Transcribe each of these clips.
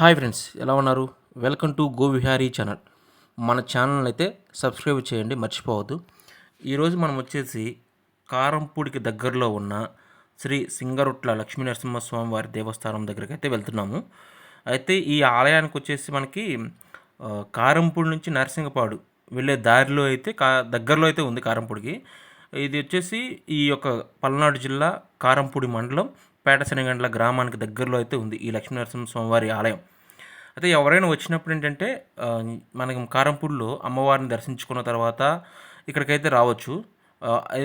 Hi friends ఎలా ఉన్నారు? Welcome to go Vihari channel. మన ఛానల్ అయితే సబ్స్క్రైబ్ చేయండి మర్చిపోవద్దు. ఈరోజు మనం వచ్చేసి కారంపూడికి దగ్గరలో ఉన్న శ్రీ సింగరుట్ల లక్ష్మీ నరసింహస్వామి వారి దేవస్థానం దగ్గరికి అయితే వెళ్తున్నాము. అయితే ఈ ఆలయానికి వచ్చేసి మనకి కారంపూడి నుంచి నరసింగపాడు వెళ్ళే దారిలో అయితే కా దగ్గరలో అయితే ఉంది కారంపూడికి. ఇది వచ్చేసి ఈ యొక్క పల్నాడు జిల్లా కారంపూడి మండలం పేట శనిగండ్ల గ్రామానికి దగ్గరలో అయితే ఉంది ఈ లక్ష్మీ నరసింహస్వామి ఆలయం. అయితే ఎవరైనా వచ్చినప్పుడు ఏంటంటే మనం మనకి కారంపూడిలో అమ్మవారిని దర్శించుకున్న తర్వాత ఇక్కడికైతే రావచ్చు.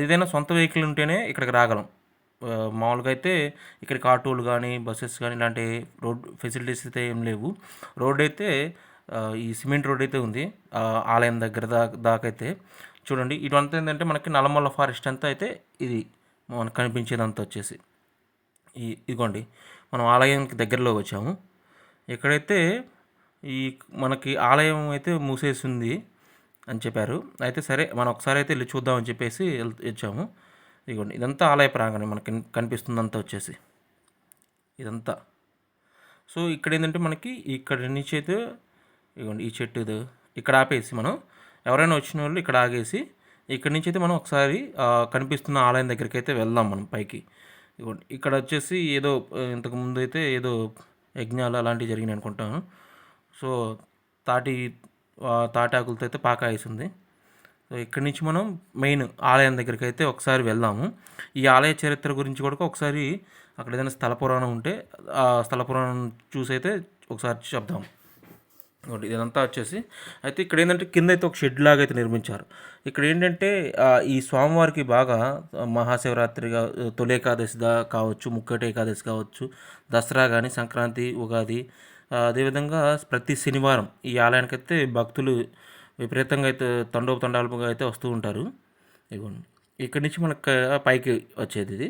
ఏదైనా సొంత వెహికల్ ఉంటేనే ఇక్కడికి రాగలం. మామూలుగా అయితే ఇక్కడికి ఆటోలు కానీ బస్సెస్ కానీ ఇలాంటి రోడ్ ఫెసిలిటీస్ అయితే ఏం లేవు. రోడ్ అయితే ఈ సిమెంట్ రోడ్ అయితే ఉంది ఆలయం దగ్గర దా దాకైతే. చూడండి ఇటువంతా ఏంటంటే మనకి నల్లమల్ల ఫారెస్ట్ అంతా అయితే ఇది మనకు కనిపించేదంతా వచ్చేసి. ఈ ఇదిగోండి మనం ఆలయానికి దగ్గరలో వచ్చాము. ఇక్కడైతే ఈ మనకి ఆలయం అయితే మూసేసింది అని చెప్పారు అయితే సరే మనం ఒకసారి అయితే వెళ్ళి చూద్దామని చెప్పేసి వచ్చాము. ఇదిగోండి ఇదంతా ఆలయ ప్రాంగణం మనకి కనిపిస్తుందంతా వచ్చేసి. ఇదంతా. సో ఇక్కడ ఏంటంటే మనకి ఇక్కడ నుంచి అయితే ఇదిగోండి ఈ చెట్టు ఇక్కడ ఆపేసి మనం ఎవరైనా వచ్చిన వాళ్ళు ఇక్కడ ఆగేసి ఇక్కడ నుంచి అయితే మనం ఒకసారి కనిపిస్తున్న ఆలయం దగ్గరికి అయితే వెళ్దాం మనం పైకి. ఇక్కడ వచ్చేసి ఏదో ఇంతకు ముందు అయితే ఏదో యజ్ఞాలు అలాంటివి జరిగినాయి అనుకుంటాను. సో తాటి తాటాకులతో అయితే పాక వేసింది. సో ఇక్కడి నుంచి మనం మెయిన్ ఆలయం దగ్గరికి అయితే ఒకసారి వెళ్దాము. ఈ ఆలయ చరిత్ర గురించి కూడా ఒకసారి అక్కడ ఏదైనా స్థల పురాణం ఉంటే ఆ స్థల పురాణం చూసి అయితే ఒకసారి చెప్దాం ఇదంతా వచ్చేసి అయితే ఇక్కడ ఏంటంటే కింద అయితే ఒక షెడ్ లాగా అయితే నిర్మించారు. ఇక్కడ ఏంటంటే ఈ స్వామివారికి బాగా మహాశివరాత్రిగా తొలి ఏకాదశిగా కావచ్చు ముక్కటి ఏకాదశి కావచ్చు దసరా కానీ సంక్రాంతి ఉగాది అదేవిధంగా ప్రతి శనివారం ఈ ఆలయానికి అయితే భక్తులు విపరీతంగా అయితే తండోపు తండాలుగా అయితే వస్తూ ఉంటారు. ఇదిగోండి ఇక్కడి నుంచి మనకు పైకి వచ్చేది ఇది.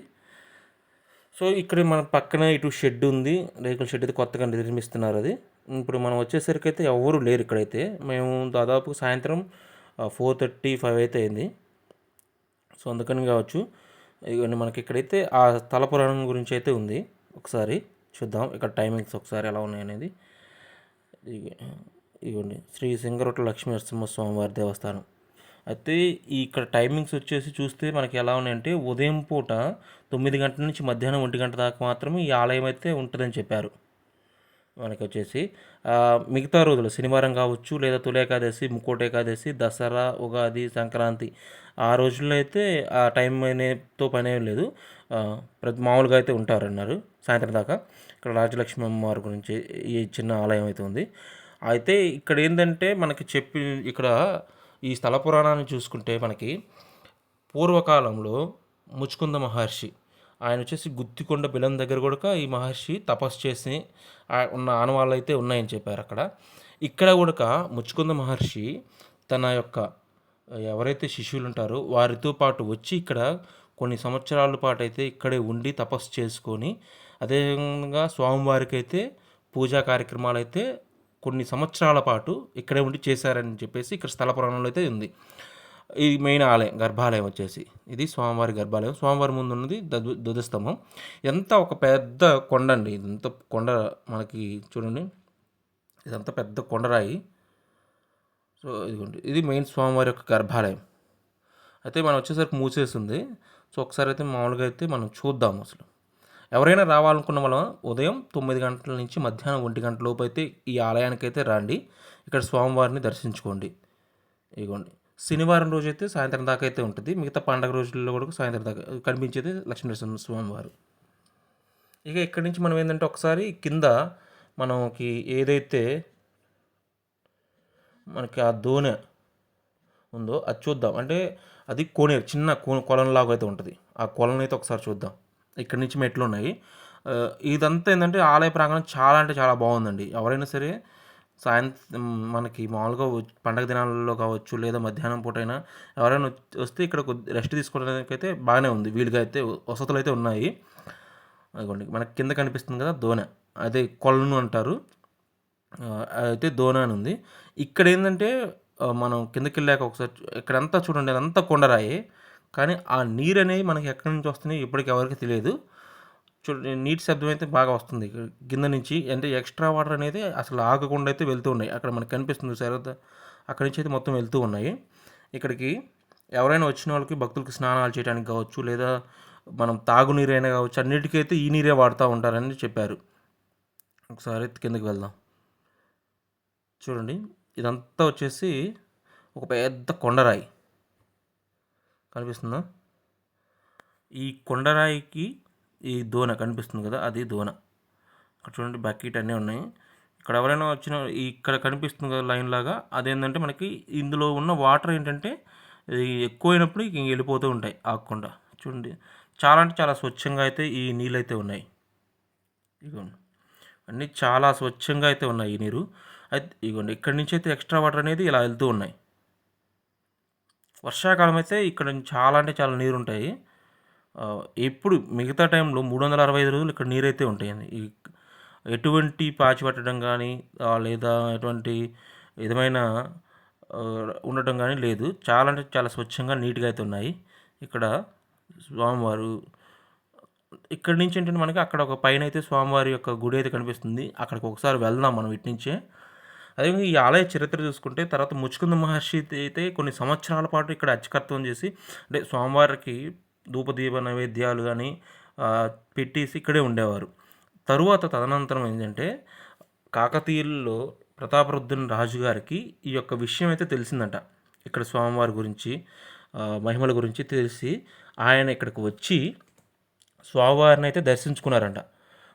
సో ఇక్కడ మన పక్కన ఇటు షెడ్ ఉంది. రేకుల షెడ్ అయితే కొత్తగా నిర్మిస్తున్నారు అది. ఇప్పుడు మనం వచ్చేసరికి అయితే ఎవరు లేరు ఇక్కడైతే. మేము దాదాపు సాయంత్రం ఫోర్ థర్టీ ఫైవ్ అయితే అయింది. సో అందుకని కావచ్చు ఇవన్నీ మనకి ఇక్కడైతే ఆ స్థల పురాణం గురించి అయితే ఉంది. ఒకసారి చూద్దాం ఇక్కడ టైమింగ్స్ ఒకసారి ఎలా ఉన్నాయి అనేది. ఇగ- శ్రీ సింగరొట్ల లక్ష్మీ నరసింహస్వామి వారి దేవస్థానం. అయితే ఇక్కడ టైమింగ్స్ వచ్చేసి చూస్తే మనకి ఎలా ఉన్నాయంటే ఉదయం పూట తొమ్మిది గంటల నుంచి మధ్యాహ్నం ఒంటి గంట దాకా మాత్రమే ఈ ఆలయం అయితే ఉంటుందని చెప్పారు. మనకి వచ్చేసి మిగతా రోజులు శనివారం కావచ్చు లేదా తొలి ఏకాదశి ముక్కోటి ఏకాదశి దసరా ఉగాది సంక్రాంతి ఆ రోజుల్లో అయితే ఆ టైం అనేతో పని ఏం లేదు. ప్రతి మామూలుగా అయితే ఉంటారన్నారు సాయంత్రం దాకా. ఇక్కడ రాజలక్ష్మి అమ్మవారి గురించి ఈ చిన్న ఆలయం అయితే ఉంది. అయితే ఇక్కడ ఏంటంటే మనకి చెప్పి ఇక్కడ ఈ స్థల పురాణాన్ని చూసుకుంటే మనకి పూర్వకాలంలో ముచ్చుకుంద మహర్షి ఆయన వచ్చేసి గుత్తికొండ బిలం దగ్గర కూడా ఈ మహర్షి తపస్సు చేసి ఉన్న ఆనవాళ్ళు అయితే ఉన్నాయని చెప్పారు అక్కడ. ఇక్కడ కూడా ముచ్చుకుంద మహర్షి తన యొక్క ఎవరైతే శిష్యులు ఉంటారో వారితో పాటు వచ్చి ఇక్కడ కొన్ని సంవత్సరాల పాటు అయితే ఇక్కడే ఉండి తపస్సు చేసుకొని అదేవిధంగా స్వామివారికి అయితే పూజా కార్యక్రమాలు అయితే కొన్ని సంవత్సరాల పాటు ఇక్కడే ఉండి చేశారని చెప్పేసి ఇక్కడ స్థల పురాణంలో అయితే ఉంది. ఈ మెయిన్ ఆలయం గర్భాలయం వచ్చేసి. ఇది స్వామివారి గర్భాలయం. స్వామివారి ముందు ఉన్నది దదు ధ్వజస్తంభం. ఎంత ఒక పెద్ద కొండ అండి ఇదంతా కొండ మనకి చూడండి. ఇదంతా పెద్ద కొండరాయి. సో ఇదిగోండి. ఇది మెయిన్ స్వామివారి యొక్క గర్భాలయం. అయితే మనం వచ్చేసరికి మూసేసింది. సో ఒకసారి అయితే మామూలుగా అయితే మనం చూద్దాం అసలు. ఎవరైనా రావాలనుకున్న వాళ్ళం ఉదయం తొమ్మిది గంటల నుంచి మధ్యాహ్నం ఒంటి గంటల లోపు అయితే ఈ ఆలయానికి అయితే రండి. ఇక్కడ స్వామివారిని దర్శించుకోండి. ఇదిగోండి. శనివారం రోజు అయితే సాయంత్రం దాకా అయితే ఉంటుంది. మిగతా పండగ రోజుల్లో కూడా సాయంత్రం దాకా కనిపించేది లక్ష్మీనరసింహ స్వామి వారు ఇక ఇక్కడి నుంచి మనం ఏంటంటే ఒకసారి కింద మనకి ఏదైతే మనకి ఆ దోనె ఉందో అది చూద్దాం. అంటే అది కోనేరు చిన్న కో కొలంలాగా అయితే ఉంటుంది. ఆ కొలను అయితే ఒకసారి చూద్దాం. ఇక్కడి నుంచి మెట్లు ఉన్నాయి. ఇదంతా ఏంటంటే ఆలయ ప్రాంగణం చాలా అంటే చాలా బాగుందండి. ఎవరైనా సరే సాయంత్రం మనకి మామూలుగా పండగ దినాలలో కావచ్చు లేదా మధ్యాహ్నం పూట అయినా ఎవరైనా వచ్చి- వస్తే ఇక్కడ కొద్ది రెస్ట్ తీసుకోవడానికి అయితే బాగానే ఉంది. వీలుగా అయితే వసతులు అయితే ఉన్నాయి. అదిగోండి మనకి కింద కనిపిస్తుంది కదా దోన. అదే కొలను అంటారు. అయితే దోన అని ఉంది. ఇక్కడ ఏంటంటే మనం కిందకి వెళ్ళాక ఒకసారి ఇక్కడంతా చూడండి అదంతా కొండరాయి. కానీ ఆ నీరు అనేవి మనకి ఎక్కడి నుంచి వస్తున్నాయి ఇప్పటికి ఎవరికి తెలియదు. చూడండి నీటి శబ్దం అయితే బాగా వస్తుంది. కింద నుంచి అంటే ఎక్స్ట్రా వాటర్ అనేది అసలు ఆగకుండా అయితే వెళ్తూ ఉన్నాయి. అక్కడ మనకు కనిపిస్తుంది సరే అక్కడి నుంచి అయితే మొత్తం వెళ్తూ ఉన్నాయి. ఇక్కడికి ఎవరైనా వచ్చిన వాళ్ళకి భక్తులకి స్నానాలు చేయడానికి కావచ్చు లేదా మనం తాగునీరైనా కావచ్చు అన్నిటికైతే ఈ నీరే వాడుతూ ఉంటారని చెప్పారు. ఒకసారి కిందకి వెళ్దాం. చూడండి ఇదంతా వచ్చేసి ఒక పెద్ద కొండరాయి. కనిపిస్తుందా? ఈ కొండరాయికి ఈ దోన కనిపిస్తుంది కదా అది దోన. అక్కడ చూడండి బకెట్ అన్నీ ఉన్నాయి. ఇక్కడ ఎవరైనా వచ్చిన ఇక్కడ కనిపిస్తుంది కదా లైన్ లాగా అదేంటంటే మనకి ఇందులో ఉన్న వాటర్ ఏంటంటే ఎక్కువైనప్పుడు ఇంక వెళ్ళిపోతూ ఉంటాయి ఆకుండా చూడండి చాలా అంటే చాలా స్వచ్ఛంగా అయితే ఈ నీళ్ళు అయితే ఉన్నాయి. ఇదిగోండి అన్నీ చాలా స్వచ్ఛంగా అయితే ఉన్నాయి ఈ నీరు. అయితే ఇదిగోండి ఇక్కడి నుంచి అయితే ఎక్స్ట్రా వాటర్ అనేది ఇలా వెళ్తూ ఉన్నాయి. వర్షాకాలం అయితే ఇక్కడ చాలా అంటే చాలా నీరు ఉంటాయి. ఎప్పుడు మిగతా టైంలో మూడు వందల అరవై ఐదు రోజులు ఇక్కడ నీరైతే ఉంటాయండి. ఎటువంటి పాచి పట్టడం కానీ లేదా ఎటువంటి విధమైన ఉండటం కానీ లేదు. చాలా అంటే చాలా స్వచ్ఛంగా నీట్గా అయితే ఉన్నాయి. ఇక్కడ స్వామివారు ఇక్కడి నుంచి ఏంటంటే మనకి అక్కడ ఒక పైన అయితే స్వామివారి యొక్క గుడి అయితే కనిపిస్తుంది. అక్కడికి ఒకసారి వెళ్దాం మనం ఇటు నుంచే. అదేవిధంగా ఈ ఆలయ చరిత్ర చూసుకుంటే తర్వాత ముచ్చుకుంద మహర్షి అయితే కొన్ని సంవత్సరాల పాటు ఇక్కడ అర్చకత్వం చేసి అంటే స్వామివారికి ధూపదీప నైవేద్యాలు కానీ పెట్టేసి ఇక్కడే ఉండేవారు. తరువాత తదనంతరం ఏంటంటే కాకతీయుల్లో ప్రతాపరుద్రుని రాజుగారికి ఈ యొక్క విషయం అయితే తెలిసిందంట. ఇక్కడ స్వామివారి గురించి మహిమల గురించి తెలిసి ఆయన ఇక్కడికి వచ్చి స్వామివారిని అయితే దర్శించుకున్నారంట.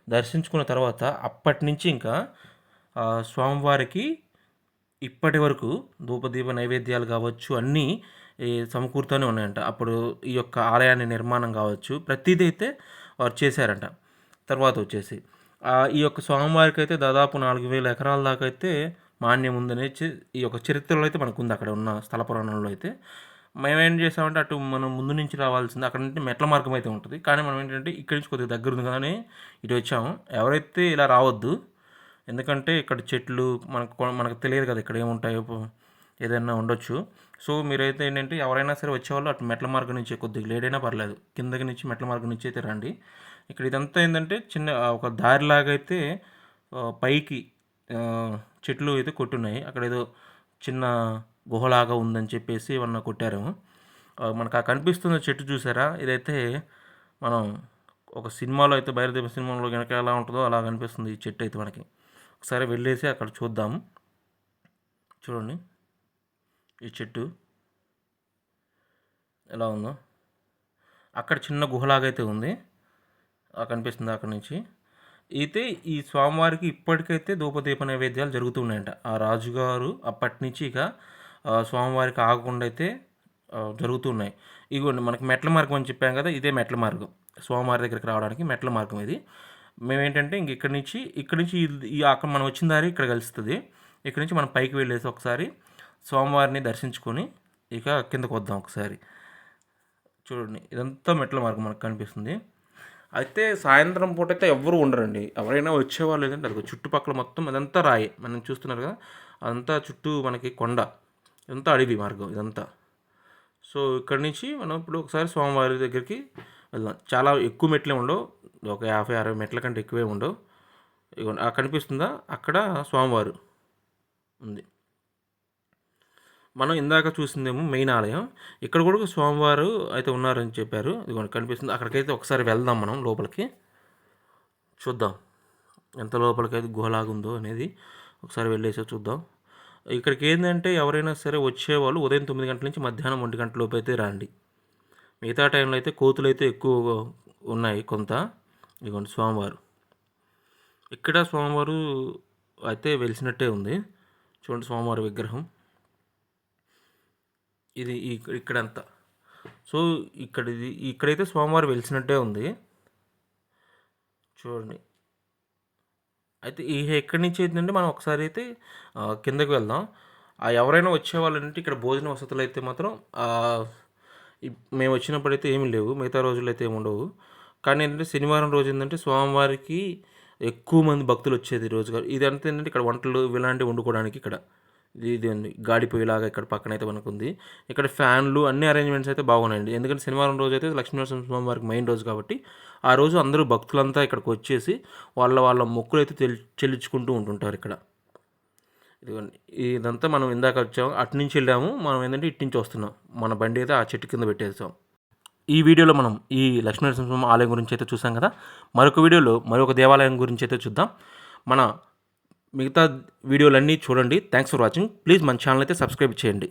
దర్శించుకున్న తర్వాత అప్పటి నుంచి ఇంకా స్వామివారికి ఇప్పటి వరకు ధూపదీప నైవేద్యాలు కావచ్చు అన్నీ ఈ సమకూరుతూనే ఉన్నాయంట. అప్పుడు ఈ యొక్క ఆలయాన్ని నిర్మాణం కావచ్చు. ప్రతిదీ అయితే వారు చేశారంట. తర్వాత వచ్చేసి ఈ యొక్క స్వామివారికి అయితే దాదాపు నాలుగు వేల ఎకరాల దాకా అయితే మాన్యం ఉందనే ఈ యొక్క చరిత్రలో అయితే మనకు ఉంది. అక్కడ ఉన్న స్థల పురాణంలో అయితే మేమేం చేసామంటే అటు మనం ముందు నుంచి రావాల్సింది అక్కడ నుండి మెట్ల మార్గం అయితే ఉంటుంది. కానీ మనం ఏంటంటే ఇక్కడి నుంచి కొద్దిగా దగ్గర ఉంది కానీ ఇటు వచ్చాము. ఎవరైతే ఇలా రావద్దు ఎందుకంటే ఇక్కడ చెట్లు మనకు కొ- మనకు తెలియదు కదా ఇక్కడ ఏముంటాయో ఏదైనా ఉండొచ్చు. సో మీరైతే ఏంటంటే ఎవరైనా సరే వచ్చేవాళ్ళు అటు మెట్ల మార్గం నుంచి కొద్దిగా లేట్ అయినా పర్లేదు. కిందకి నుంచి మెట్ల మార్గం నుంచి అయితే రండి. ఇక్కడ ఇదంతా ఏంటంటే చిన్న ఒక దారిలాగా అయితే పైకి చెట్లు అయితే కొట్టున్నాయి. అక్కడ ఏదో చిన్న గుహలాగా ఉందని చెప్పేసి ఏమన్నా కొట్టారు. మనకు ఆ కనిపిస్తున్న చెట్టు చూసారా? ఇదైతే మనం ఒక సినిమాలో అయితే బయలుదేరి సినిమాలో కనుక ఎలా ఉంటుందో అలా కనిపిస్తుంది ఈ చెట్టు అయితే మనకి. ఒకసారి వెళ్ళేసి అక్కడ చూద్దాం. చూడండి. ఈ చెట్టు ఎలా ఉందో. అక్కడ చిన్న గుహలాగా అయితే ఉంది కనిపిస్తుంది అక్కడ నుంచి. అయితే ఈ స్వామివారికి ఇప్పటికైతే ధూపదీప నైవేద్యాలు జరుగుతున్నాయంట ఆ రాజుగారు అప్పటి నుంచి ఇక స్వామివారికి ఆగకుండా అయితే జరుగుతున్నాయి ఇగోండి మనకి మెట్ల మార్గం అని చెప్పాం కదా ఇదే మెట్ల మార్గం. స్వామివారి దగ్గరికి రావడానికి మెట్ల మార్గం ఇది. మేమేంటంటే ఇంక ఇక్కడి నుంచి ఇక్కడి నుంచి అక్కడ మనం వచ్చిన దారి ఇక్కడ కలుస్తుంది. ఇక్కడి నుంచి మనం పైకి వెళ్ళేసి ఒకసారి స్వామివారిని దర్శించుకొని ఇక కిందకు వద్దాం ఒకసారి. చూడండి ఇదంతా మెట్ల మార్గం మనకు కనిపిస్తుంది. అయితే సాయంత్రం పూట అయితే ఎవ్వరు ఉండరండి. ఎవరైనా వచ్చేవాళ్ళు లేదంటే అది చుట్టుపక్కల మొత్తం అదంతా రాయి. మనం చూస్తున్నారు కదా అదంతా చుట్టూ మనకి కొండ. ఇదంతా అడవి మార్గం ఇదంతా. సో ఇక్కడి నుంచి మనం ఇప్పుడు ఒకసారి స్వామివారి దగ్గరికి వెళ్దాం. చాలా ఎక్కువ మెట్లే ఉండవు. ఒక యాభై అరవై మెట్ల కంటే ఎక్కువే ఉండవు. ఇగోండి ఆ కనిపిస్తుందా? అక్కడ స్వామివారు ఉంది. మనం ఇందాక చూసిందేమో మెయిన్ ఆలయం. ఇక్కడ కూడా స్వామివారు అయితే ఉన్నారని చెప్పారు. ఇదిగోండి కనిపిస్తుంది. అక్కడికైతే ఒకసారి వెళ్దాం మనం లోపలికి. చూద్దాం. ఎంత లోపలికి అయితే గుహలాగుందో అనేది ఒకసారి వెళ్ళేసి చూద్దాం. ఇక్కడికి ఏంటంటే ఎవరైనా సరే వచ్చేవాళ్ళు ఉదయం తొమ్మిది గంటల నుంచి మధ్యాహ్నం ఒంటి గంటల లోపు అయితే రండి. మిగతా టైంలో అయితే కోతులు అయితే ఎక్కువ ఉన్నాయి కొంత. ఇదిగోండి స్వామివారు. ఇక్కడ స్వామివారు అయితే వెలిసినట్టే ఉంది. చూడండి స్వామివారి విగ్రహం. ఇది ఇక్కడంతా. సో ఇక్కడ ఇది ఇక్కడైతే స్వామివారు వెలిసినట్టే ఉంది. చూడండి. అయితే ఈ ఎక్కడి నుంచి ఏంటంటే మనం ఒకసారి అయితే కిందకి వెళ్దాం. ఆ ఎవరైనా వచ్చే వాళ్ళంటే ఇక్కడ భోజన వసతులు అయితే మాత్రం మేము వచ్చినప్పుడైతే ఏమీ లేవు. మిగతా రోజుల్లో అయితే ఏమి ఉండవు. కానీ ఏంటంటే శనివారం రోజు ఏంటంటే స్వామివారికి ఎక్కువ మంది భక్తులు వచ్చేది ఈ రోజు. ఇది అంతా ఏంటంటే ఇక్కడ వంటలు ఇలాంటివి వండుకోవడానికి ఇక్కడ. ఇది ఇది ఉంది గాడిపోయేలాగా ఇక్కడ పక్కన అయితే మనకు ఉంది ఇక్కడ ఫ్యాన్లు అన్ని అరేంజ్మెంట్స్ అయితే బాగున్నాయండి. ఎందుకంటే శనివారం రోజు అయితే లక్ష్మీనరసింహ స్వామి వారికి మెయిన్ రోజు కాబట్టి ఆ రోజు అందరూ భక్తులంతా ఇక్కడికి వచ్చేసి వాళ్ళ వాళ్ళ మొక్కులు అయితే తెల్- చెల్లించుకుంటూ ఉంటుంటారు ఇక్కడ. ఇదిగోండి. ఇదంతా మనం ఇందాక వచ్చాము. అటు నుంచి వెళ్ళాము. మనం ఏంటంటే ఇటు నుంచి వస్తున్నాం. మన బండి అయితే ఆ చెట్టు కింద పెట్టేసాం. ఈ వీడియోలో మనం ఈ లక్ష్మీనరసింహ ఆలయం గురించి అయితే చూసాం కదా. మరొక వీడియోలో మరొక దేవాలయం గురించి అయితే చూద్దాం. మన మిగతా వీడియోలన్నీ చూడండి. థ్యాంక్స్ ఫర్ వాచింగ్ ప్లీజ్ మన ఛానల్ అయితే సబ్స్క్రైబ్ చేయండి.